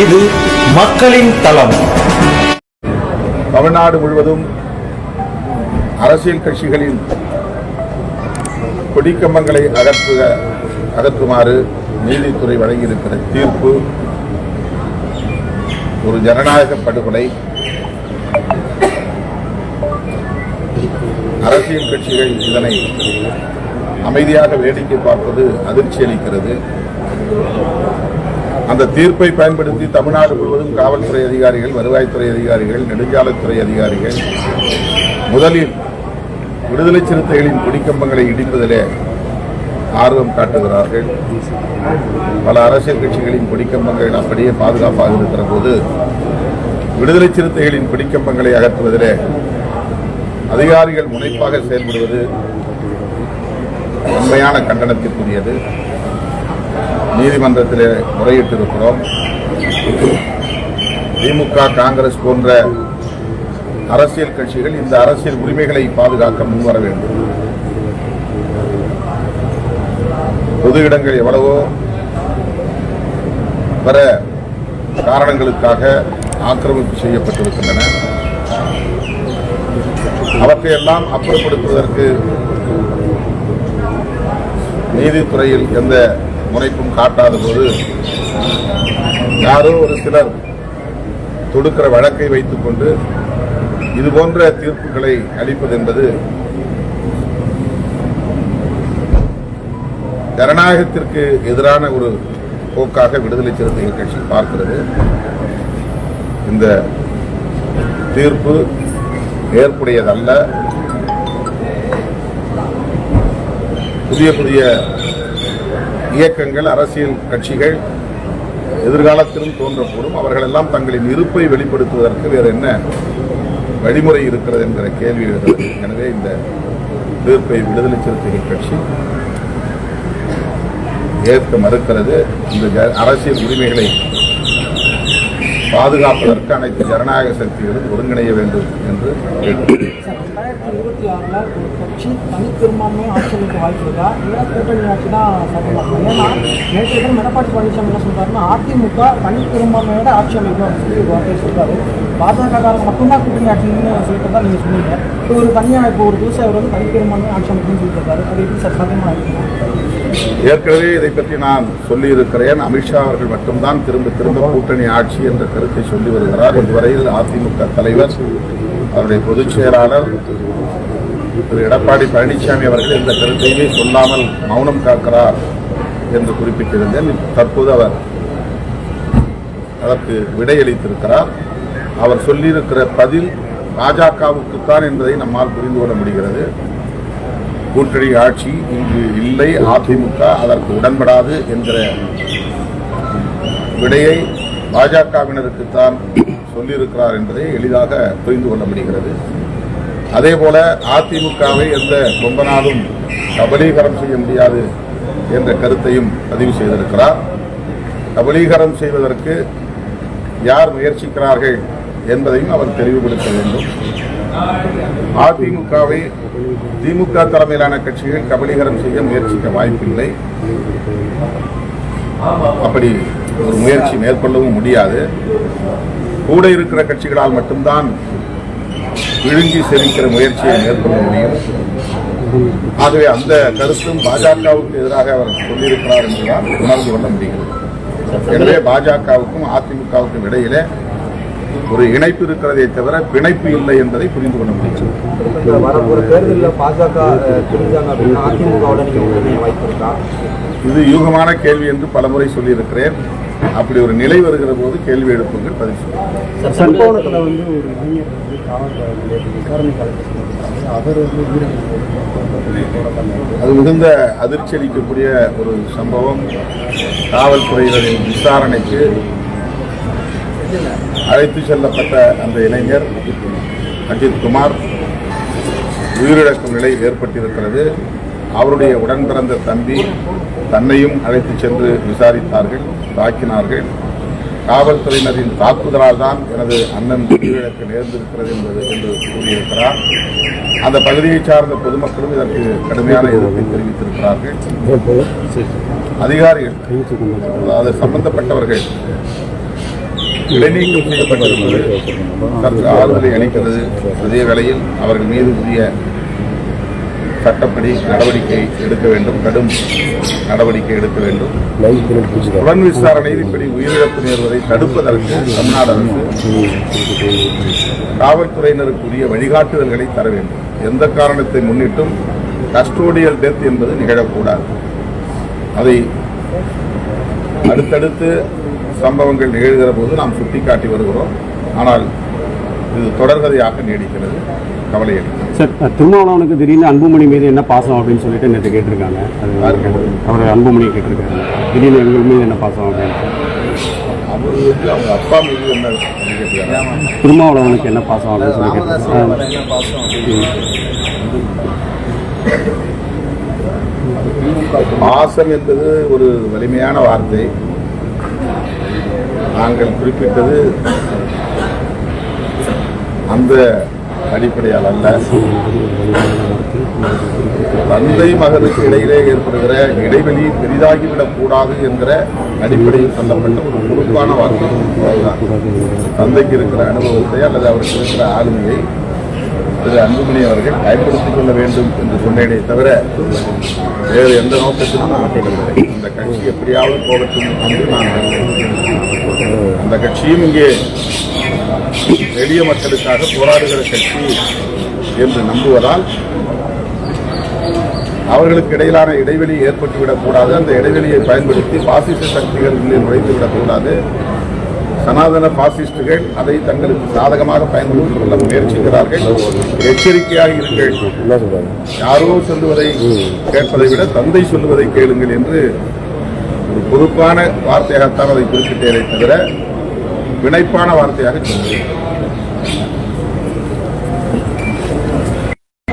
மக்களின் தளம். தமிழ்நாடு முழுவதும் அரசியல் கட்சிகளின் கொடிக்கம்பங்களை அகற்றுக அகற்றுமாறு நீதித்துறை வழங்கியிருக்கிற தீர்ப்பு ஒரு ஜனநாயக படுகொலை. அரசியல் கட்சிகள் இதனை அமைதியாக வேடிக்கை பார்ப்பது அதிர்ச்சி அளிக்கிறது அந்த தீர்ப்பை பயன்படுத்தி தமிழ்நாடு முழுவதும் காவல்துறை அதிகாரிகள் வருவாய்த்துறை அதிகாரிகள் நெடுஞ்சாலைத்துறை அதிகாரிகள் முதலில் விடுதலை சிறுத்தைகளின் குடிக்கம்பங்களை இடிப்பதிலே ஆர்வம் காட்டுகிறார்கள். பல அரசியல் கட்சிகளின் கொடிக்கம்பங்கள் அப்படியே பாதுகாப்பாக இருக்கிற போது விடுதலை சிறுத்தைகளின் கொடிக்கம்பங்களை அகற்றுவதிலே அதிகாரிகள் முனைப்பாக செயல்படுவது உண்மையான கண்டனத்திற்குரியது. நீதிமன்றத்திலே முறையிட்டிருக்கிறோம். திமுக காங்கிரஸ் போன்ற அரசியல் கட்சிகள் இந்த அரசியல் உரிமைகளை பாதுகாக்க முன்வர வேண்டும். பொது இடங்கள் எவ்வளவோ பிற காரணங்களுக்காக ஆக்கிரமிப்பு செய்யப்பட்டிருக்கின்றன. அவற்றையெல்லாம் அப்புறப்படுத்துவதற்கு நீதித்துறையில் எந்த முனைப்பும் காட்டாத போது யாரோ ஒரு சிலர் தொடுக்கிற வழக்கை வைத்துக் கொண்டு இது போன்ற தீர்ப்புகளை அளிப்பது என்பது ஜனநாயகத்திற்கு எதிரான ஒரு போக்காக விடுதலை சிறுத்தைகள் கட்சி பார்க்கிறது. இந்த தீர்ப்பு ஏற்புடையதல்ல. புதிய புதிய இயக்கங்கள் அரசியல் கட்சிகள் எதிர்காலத்திலும் தோன்றக்கூடும். அவர்கள் எல்லாம் தங்களின் இருப்பை வெளிப்படுத்துவதற்கு வேறு என்ன வழிமுறை இருக்கிறது என்கிற கேள்வி எழுகிறது. எனவே இந்த தீர்ப்பை விடுதலை சிறுத்தைகள் கட்சி ஏற்க மறுக்கிறது. இந்த அரசியல் உரிமைகளை பாதுகாப்பதற்கு அனைத்து ஜனநாயக சக்திகளும் ஒருங்கிணைய வேண்டும் என்று ஆறில் ஒரு கட்சி கூட்டணி ஏன்னா நேற்று எடப்பாடி பழனிசாமி என்ன சொல்றாருன்னா அதிமுக தனிப்பெரும்பான்மையோட ஆட்சி அமைக்கும் சொல்லி சொல்றாரு. பாஜக மட்டும்தான் கூட்டணி ஆட்சின்னு சொல்லிட்டு தான் நீங்கள் சொன்னீங்க ஒரு தனியாக இப்போ ஒரு புதுசாக அவர் வந்து தனிப்பெரும்பான்மை ஆட்சி அமைக்கணும்னு சொல்லிட்டு இருக்காரு. அது எப்படி சார் சாத்தியமாக ஏற்கனவே இதை பற்றி நான் சொல்லியிருக்கிறேன். அமித்ஷா அவர்கள் மட்டும்தான் திரும்ப திரும்ப கூட்டணி ஆட்சி என்ற கருத்தை சொல்லி வருகிறார். இதுவரையில் அதிமுக தலைவர் அவருடைய பொதுச் செயலாளர் திரு எடப்பாடி பழனிசாமி அவர்கள் இந்த கருத்தையே சொல்லாமல் மௌனம் காக்கிறார் என்று குறிப்பிட்டிருந்தேன். தற்போது அவர் அதற்கு விடையளித்திருக்கிறார். அவர் சொல்லியிருக்கிற பதில் பாஜகவுக்குத்தான் என்பதை நம்மால் புரிந்து கொள்ள முடிகிறது. கூட்டணி ஆட்சி இங்கு இல்லை அதிமுக அதற்கு உடன்படாது என்கிற விடையை பாஜகவினருக்குத்தான் சொல்லியிருக்கிறார் என்பதை எளிதாக புரிந்து கொள்ள முடிகிறது. அதே போல அதிமுகவை எந்த கொம்பனாலும் கபலீகரம் செய்ய முடியாது என்ற கருத்தையும் பதிவு செய்திருக்கிறார். கபலீகரம் செய்வதற்கு யார் முயற்சிக்கிறார்கள் என்பதையும் அவர் தெளிவுபடுத்த வேண்டும். அதிமுகவை திமுக தலைமையிலான கட்சிகள் கபலீகரம் செய்ய முயற்சிக்க வாய்ப்பில்லை. அப்படி ஒரு முயற்சி மேற்கொள்ளவும் முடியாது. கூட இருக்கிற கட்சிகளால் மட்டும்தான் விழுங்கி செவிக்கிற முயற்சியை மேற்கொள்ள முடியும். ஆகவே அந்த கருத்தும் பாஜகவுக்கு எதிராக அவர் சொல்லியிருக்கிறார் என்றுதான் உணர்ந்து கொள்ள முடிகிறது. எனவே பாஜகவுக்கும் அதிமுகவுக்கும் இடையிலே ஒரு இணைப்பு இருக்கிறதே தவிர பிணைப்பு இல்லை என்பதை புரிந்து கொள்ள முடிகிறது. வரப்போற தேர்தலில் பாஜக இது யூகமான கேள்வி என்று பலமுறை சொல்லியிருக்கிறேன். அப்படி ஒரு நிலை வருகிற போது கேள்வி எழுப்புங்கள் பதில் சொல்லுங்கள். வந்து ஒரு இளைஞர் வந்து அவர் வந்து அது மிகுந்த அதிர்ச்சி அளிக்கக்கூடிய ஒரு சம்பவம். காவல்துறையினரின் விசாரணைக்கு அழைத்து செல்லப்பட்ட அந்த இளைஞர் அஜித் குமார் உயிரிழக்கும் நிலை ஏற்பட்டிருக்கிறது. அவருடைய உடன் பிறந்த தம்பி தன்னையும் அழைத்து சென்று விசாரித்தார்கள் தாக்கினார்கள். காவல்துறையினரின் தாக்குதலால் தான் எனது அண்ணன் உயிரிழக்க நேர்ந்திருக்கிறது என்பது என்று கூறியிருக்கிறார். அந்த பகுதியைச் சார்ந்த பொதுமக்களும் இதற்கு கடுமையான எதிர்ப்பை தெரிவித்திருக்கிறார்கள். அதிகாரிகள் அதாவது சம்பந்தப்பட்டவர்கள் இடைநீக்கம் செய்யப்பட்டிருந்தது சற்று ஆறுதலை அளிக்கிறது அதே வேளையில் அவர்கள் மீது உரிய சட்டப்படி நடவடிக்கை எடுக்க வேண்டும். கடும் நடவடிக்கை எடுக்க வேண்டும் புலன் விசாரணையில் இப்படி உயிரிழப்பு நேர்வதை தடுப்பதற்கு தமிழ்நாடு அரசு காவல்துறையினருக்குரிய வழிகாட்டுதல்களை தர வேண்டும் எந்த காரணத்தை முன்னிட்டும் கஸ்டோடியல் டெத் என்பது நிகழக்கூடாது. அதை அடுத்தடுத்து சம்பவங்கள் நிகழ்கிற போது நாம் சுட்டிக்காட்டி வருகிறோம். ஆனால் இது தொடர்கதையாக நீடிக்கிறது. கவலை அளிக்கிறது சார் திருமாவளவனுக்கு திடீர்னு அன்புமணி மீது என்ன பாசம் அப்படின்னு சொல்லிட்டு நேற்று கேட்டிருக்காங்க. அது? அவர் அன்புமணி கேட்டிருக்காரு. திடீர்னு எங்கள் மீது என்ன பாசம் அப்படின்னு. அவர் வந்து அவங்க அப்பா மீது என்ன கேட்டுக்கிறாங்க திருமாவளவனுக்கு என்ன பாசம் அப்படின்னு சொல்லி கேட்டிருக்காங்க. பாசம் என்பது ஒரு வலிமையான வார்த்தை. நாங்கள் குறிப்பிட்டது அந்த அடிப்படையால் அல்ல. தந்தை மகனுக்கு இடையிலே ஏற்படுகிற இடைவெளி பெரிதாகிவிடக் கூடாது என்கிற அடிப்படையில் சொல்லப்பட்ட ஒரு பொறுப்பான வார்த்தை. தந்தைக்கு இருக்கிற அனுபவத்தை அல்லது அவருக்கு இருக்கிற ஆளுமையை திரு அன்புமணி அவர்கள் பயன்படுத்திக் கொள்ள வேண்டும் என்று சொன்னேனே தவிர வேறு எந்த நோக்கத்திலும் நான் கேட்கவில்லை இந்த கட்சி எப்படியாவது போகட்டும் என்று நான் அந்த கட்சியும் இங்கே எளிய மக்களுக்காக போராடுகிற கட்சி என்று நம்புவதால் அவர்களுக்கு இடையிலான இடைவெளி ஏற்பட்டுவிடக் கூடாது அந்த இடைவெளியை பயன்படுத்தி பாசிச சக்திகள் உள்ளே நுழைத்து சனாதன பாசிஸ்டுகள் அதை தங்களுக்கு சாதகமாக பயன்படுத்திக் கொள்ள முயற்சிக்கிறார்கள். எச்சரிக்கையாக இருங்கள். யாரோ சொல்லுவதை கேட்பதை விட தந்தை சொல்லுவதை கேளுங்கள் என்று ஒரு பொறுப்பான வார்த்தையாகத்தான் அதை குறிப்பிட்டேனே தவிர வினைப்பான வார்த்தையாக சொல்லுவேன்